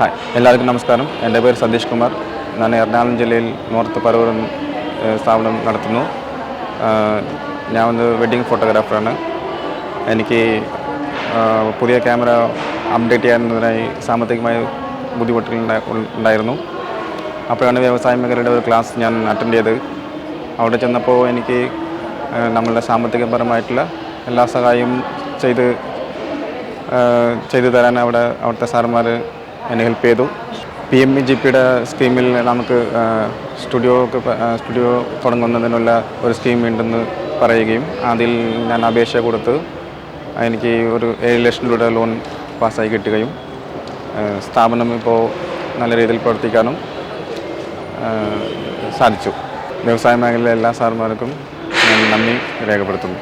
എല്ലാവർക്കും നമസ്കാരം. എന്റെ പേര് സതീഷ് കുമാർ. ഞാൻ എറണാകുളം ജില്ലയിൽ നോർത്ത് പറവൂർ സ്ഥാപനം നടത്തുന്നു. ഞാൻ ഒരു വെഡ്ഡിങ് ഫോട്ടോഗ്രാഫറാണ്. എനിക്ക് പുതിയ ക്യാമറ അപ്ഡേറ്റ് ചെയ്യുന്നതിനായി സാമ്പത്തികമായ ബുദ്ധിമുട്ടുകൾ ഉണ്ടായിരുന്നു. അപ്പോഴാണ് വ്യവസായ മേഖലയുടെ ഒരു ക്ലാസ് ഞാൻ അറ്റൻഡ് ചെയ്തത്. അവിടെ ചെന്നപ്പോൾ എനിക്ക് നമ്മളുടെ സാമ്പത്തികപരമായിട്ടുള്ള എല്ലാ സഹായവും ചെയ്ത് ചെയ്തു തരാൻ അവിടെ അവിടുത്തെ സാറന്മാർ എന്നെ ഹെൽപ്പ് ചെയ്തു. പി എം ജി പിയുടെ സ്കീമിൽ നമുക്ക് സ്റ്റുഡിയോ സ്റ്റുഡിയോ തുടങ്ങുന്നതിനുള്ള ഒരു സ്കീം ഉണ്ടെന്ന് പറയുകയും അതിൽ ഞാൻ അപേക്ഷ കൊടുത്ത് എനിക്ക് ഒരു ഏഴ് ലക്ഷം രൂപയുടെ ലോൺ പാസ്സായി കിട്ടുകയും സ്ഥാപനം ഇപ്പോൾ നല്ല രീതിയിൽ പ്രവർത്തിക്കാനും സാധിച്ചു. വ്യവസായ മേഖലയിലെ എല്ലാ സാർമാർക്കും ഞാൻ നന്ദി രേഖപ്പെടുത്തുന്നു.